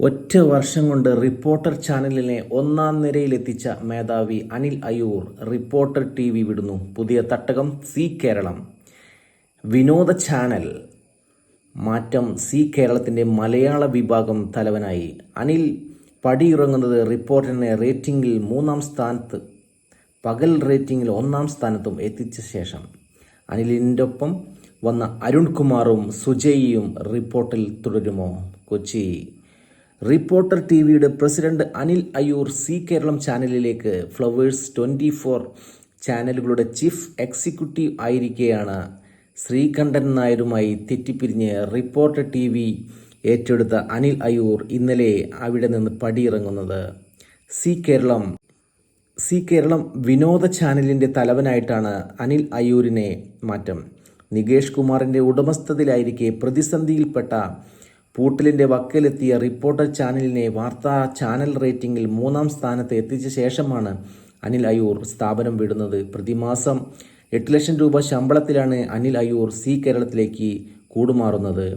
ഒറ്റ വർഷം കൊണ്ട് റിപ്പോർട്ടർ ചാനലിനെ ഒന്നാം നിരയിലെത്തിച്ച മേധാവി Anil Ayyur reporter T V വിടുന്നു. പുതിയ തട്ടകം സി കേരളം. വിനോദ ചാനൽ. മാറ്റം സി കേരളത്തിന്റെ മലയാള വിഭാഗം തലവനായി. അനിൽ പടിയിറങ്ങുന്നത് റിപ്പോർട്ടറിനെ റേറ്റിംഗിൽ മൂന്നാം സ്ഥാനത്ത് പകൽ റേറ്റിംഗിൽ ഒന്നാം സ്ഥാനത്തും എത്തിച്ച ശേഷം. അനിലിന്റെ ഒപ്പം വന്ന അരുൺകുമാറും സുജയിയും റിപ്പോർട്ടിൽ തുടരുമോ? കൊച്ചി. റിപ്പോർട്ടർ ടി വിയുടെ പ്രസിഡന്റ് അനിൽ അയ്യൂർ സി കേരളം ചാനലിലേക്ക് ഫ്ലവേഴ്സ് ട്വന്റി ഫോർ ചാനലുകളുടെ ചീഫ് എക്സിക്യൂട്ടീവ് ആയിരിക്കെയാണ് ശ്രീകണ്ഠൻ നായരുമായി തെറ്റിപ്പിരിഞ്ഞ് റിപ്പോർട്ടർ ടി വി ഏറ്റെടുത്ത അനിൽ അയ്യൂർ ഇന്നലെ അവിടെ നിന്ന് പടിയിറങ്ങുന്നത്. സി കേരളം സി കേരളം വിനോദ ചാനലിന്റെ തലവനായിട്ടാണ് അനിൽ അയ്യൂരിനെ മാറ്റം. നികേഷ് കുമാറിന്റെ ഉടമസ്ഥതയിലായിരിക്കെ പ്രതിസന്ധിയിൽപ്പെട്ട പൂട്ടലിന്റെ വക്കിലെത്തിയ റിപ്പോർട്ടർ ചാനലിനെ വാർത്താ ചാനൽ റേറ്റിംഗിൽ മൂന്നാം സ്ഥാനത്ത് എത്തിച്ച ശേഷമാണ് അനിൽ അയ്യൂർ സ്ഥാപനം വിടുന്നത്. പ്രതിമാസം എട്ട് ലക്ഷം രൂപ ശമ്പളത്തിലാണ് അനിൽ അയ്യൂർ സി കേരളത്തിലേക്ക് കൂടുമാറുന്നത്.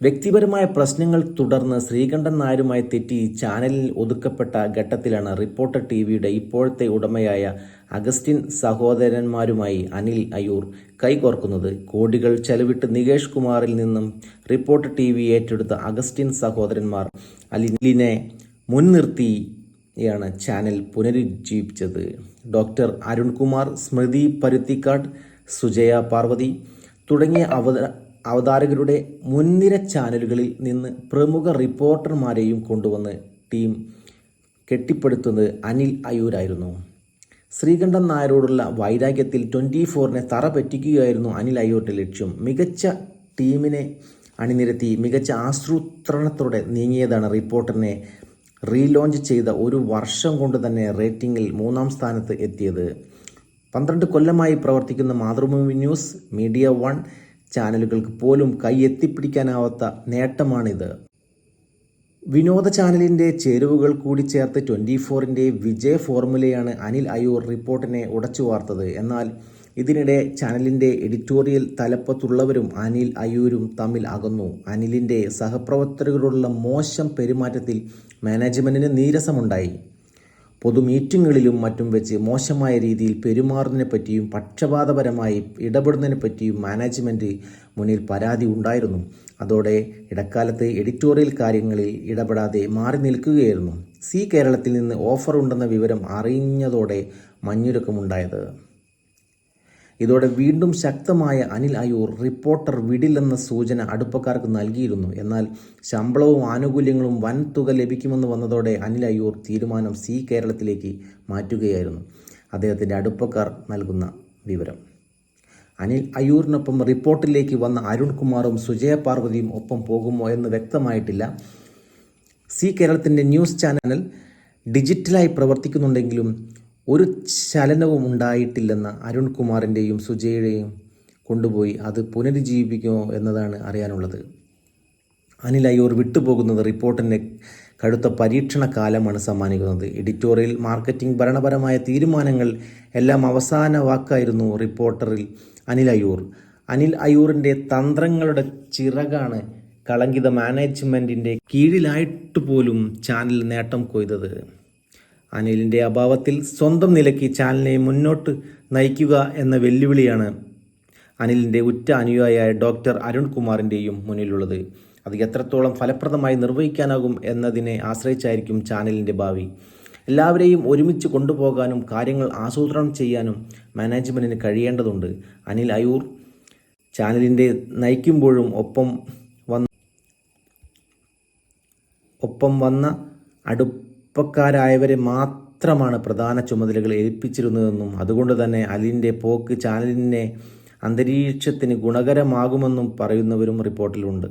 വ്യക്തിപരമായ പ്രശ്നങ്ങൾ തുടർന്ന് ശ്രീകണ്ഠൻ നായരുമായി തെറ്റി ചാനലിൽ ഒതുക്കപ്പെട്ട ഘട്ടത്തിലാണ് റിപ്പോർട്ടർ ടി വിയുടെ ഇപ്പോഴത്തെ ഉടമയായ അഗസ്റ്റിൻ സഹോദരന്മാരുമായി അനിൽ അയൂർ കൈകോർക്കുന്നത്. കോടികൾ ചെലവിട്ട് നികേഷ് കുമാറിൽ നിന്നും റിപ്പോർട്ടർ ടി വി ഏറ്റെടുത്ത അഗസ്റ്റിൻ സഹോദരന്മാർ അനിലിനെ മുൻനിർത്തിയാണ് ചാനൽ പുനരുജ്ജീവിച്ചത്. ഡോക്ടർ അരുൺകുമാർ സ്മൃതി പരുത്തിക്കാട് സുജയ പാർവതി തുടങ്ങിയ അവതാരകരുടെ മുൻനിര ചാനലുകളിൽ നിന്ന് പ്രമുഖ റിപ്പോർട്ടർമാരെയും കൊണ്ടുവന്ന് ടീം കെട്ടിപ്പടുത്തുന്നത് അനിൽ അയ്യൂരായിരുന്നു ശ്രീകണ്ഠൻ നായരോടുള്ള വൈരാഗ്യത്തിൽ ട്വന്റി ഫോറിനെ തറ പറ്റിക്കുകയായിരുന്നു അനിൽ അയ്യൂരിന്റെ ലക്ഷ്യം. മികച്ച ടീമിനെ അണിനിരത്തി മികച്ച ആസൂത്രണത്തോടെ നീങ്ങിയതാണ് റിപ്പോർട്ടറിനെ റീലോഞ്ച് ചെയ്ത ഒരു വർഷം കൊണ്ട് തന്നെ റേറ്റിംഗിൽ മൂന്നാം സ്ഥാനത്ത് എത്തിയത്. പന്ത്രണ്ട് കൊല്ലമായി പ്രവർത്തിക്കുന്ന മാതൃഭൂമി ന്യൂസ് മീഡിയ വൺ ചാനലുകൾക്ക് പോലും കൈയെത്തിപ്പിടിക്കാനാവാത്ത നേട്ടമാണിത്. വിനോദ ചാനലിന്റെ ചേരുവകൾ കൂടി ചേർത്ത് ട്വന്റി ഫോറിന്റെ വിജയ ഫോർമുലയാണ് അനിൽ അയ്യൂർ റിപ്പോർട്ടിനെ ഉടച്ചു വാർത്തത് എന്നാൽ ഇതിനിടെ ചാനലിന്റെ എഡിറ്റോറിയൽ തലപ്പത്തുള്ളവരും അനിൽ അയ്യൂരും തമ്മിൽ അകന്നു. അനിലിന്റെ സഹപ്രവർത്തകരോടുള്ള മോശം പെരുമാറ്റത്തിൽ മാനേജ്മെന്റിന് നീരസമുണ്ടായി. പൊതു മീറ്റിങ്ങുകളിലും മറ്റും വെച്ച് മോശമായ രീതിയിൽ പെരുമാറുന്നതിനെ പറ്റിയും പക്ഷപാതപരമായി ഇടപെടുന്നതിനെ പറ്റിയും മാനേജ്മെന്റ് മുന്നിൽ പരാതി ഉണ്ടായിരുന്നു. അതോടെ ഇടക്കാലത്ത് എഡിറ്റോറിയൽ കാര്യങ്ങളിൽ ഇടപെടാതെ മാറി നിൽക്കുകയായിരുന്നു. സി കേരളത്തിൽ നിന്ന് ഓഫർ ഉണ്ടെന്ന വിവരം അറിഞ്ഞതോടെ മഞ്ഞുരുക്കമുണ്ടായത്. ഇതോടെ വീണ്ടും ശക്തമായ അനിൽ അയൂർ റിപ്പോർട്ടർ വിടില്ലെന്ന സൂചന അടുപ്പക്കാർക്ക് നൽകിയിരുന്നു. എന്നാൽ ശമ്പളവും ആനുകൂല്യങ്ങളും വൻ തുക ലഭിക്കുമെന്ന് വന്നതോടെ അനിൽ അയൂർ തീരുമാനം സി കേരളത്തിലേക്ക് മാറ്റുകയായിരുന്നു. അദ്ദേഹത്തിന്റെ അടുപ്പക്കാർ നൽകുന്ന വിവരം. അനിൽ അയ്യൂറിനൊപ്പം റിപ്പോർട്ടിലേക്ക് വന്ന അരുൺകുമാറും സുജയ പാർവതിയും ഒപ്പം പോകുമോ എന്ന് വ്യക്തമായിട്ടില്ല. സി കേരളത്തിന്റെ ന്യൂസ് ചാനൽ ഡിജിറ്റലായി പ്രവർത്തിക്കുന്നുണ്ടെങ്കിലും ഒരു ചലനവും ഉണ്ടായിട്ടില്ലെന്ന അരുൺകുമാറിന്റെയും സുജയുടെയും കൊണ്ടുപോയി അത് പുനരുജ്ജീവിപ്പിക്കുമോ എന്നതാണ് അറിയാനുള്ളത്. അനിൽ അയ്യൂർ വിട്ടുപോകുന്നത് റിപ്പോർട്ടിന്റെ കടുത്ത പരീക്ഷണ കാലമാണ് സമ്മാനിക്കുന്നത്. എഡിറ്റോറിയൽ മാർക്കറ്റിംഗ് ഭരണപരമായ തീരുമാനങ്ങൾ എല്ലാം അവസാന വാക്കായിരുന്നു റിപ്പോർട്ടറിൽ അനിൽ അയ്യൂർ. അനിൽ അയ്യൂറിന്റെ തന്ത്രങ്ങളുടെ ചിറകാണ് കളങ്കിത മാനേജ്മെന്റിന്റെ കീഴിലായിട്ട് പോലും ചാനൽ നേട്ടം കൊയ്തത്. അനിലിന്റെ അഭാവത്തിൽ സ്വന്തം നിലയ്ക്ക് ചാനലിനെ മുന്നോട്ട് നയിക്കുക എന്ന വെല്ലുവിളിയാണ് അനിലിന്റെ ഉറ്റ അനുയായിയായ ഡോക്ടർ അരുൺകുമാറിന്റെയും മുന്നിലുള്ളത്. അത് എത്രത്തോളം ഫലപ്രദമായി നിർവഹിക്കാനാകും എന്നതിനെ ആശ്രയിച്ചായിരിക്കും ചാനലിന്റെ ഭാവി. എല്ലാവരെയും ഒരുമിച്ച് കൊണ്ടുപോകാനും കാര്യങ്ങൾ ആസൂത്രണം ചെയ്യാനും മാനേജ്മെന്റിന് കഴിയേണ്ടതുണ്ട്. അനിൽ അയൂർ ചാനലിന്റെ നയിക്കുമ്പോഴും ഒപ്പം വന്ന ഒപ്പം വന്ന അടുപ്പക്കാരായവരെ മാത്രമാണ് പ്രധാന ചുമതലകൾ ഏൽപ്പിച്ചിരുന്നതെന്നും അതുകൊണ്ട് തന്നെ അലിന്റെ പോക്ക് ചാനലിനെ അന്തരീക്ഷത്തിന് ഗുണകരമാകുമെന്നും പറയുന്നവരും റിപ്പോർട്ടിലുണ്ട്.